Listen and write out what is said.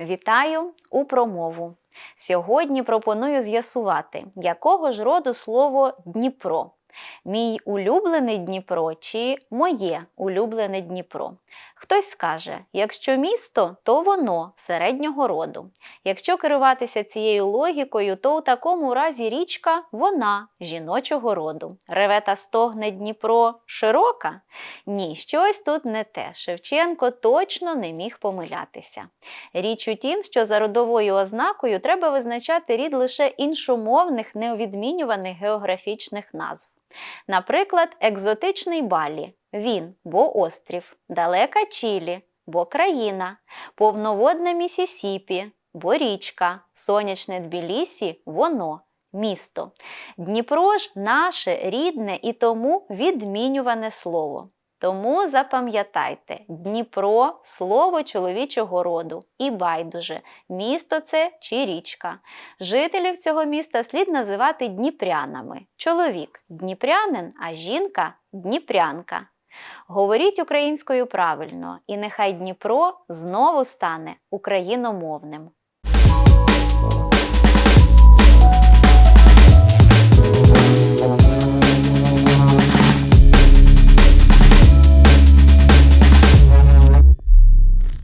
Вітаю у промову. Сьогодні пропоную з'ясувати, якого ж роду слово Дніпро. Мій улюблений Дніпро чи моє улюблене Дніпро. Хтось скаже, якщо місто, то воно середнього роду. Якщо керуватися цією логікою, то у такому разі річка вона жіночого роду. Реве та стогне Дніпро широка? Ні, щось тут не те. Шевченко точно не міг помилятися. Річ у тім, що за родовою ознакою треба визначати рід лише іншомовних неовідмінюваних географічних назв. Наприклад, екзотичний Балі він, бо острів, далека Чілі, бо країна, повноводне Місісіпі, бо річка, сонячне Тбілісі – воно, місто. Дніпро ж наше рідне і тому відмінюване слово. Тому запам'ятайте, Дніпро слово чоловічого роду і байдуже, місто це чи річка. Жителів цього міста слід називати дніпрянами. Чоловік дніпрянин, а жінка дніпрянка. Говоріть українською правильно, і нехай Дніпро знову стане україномовним.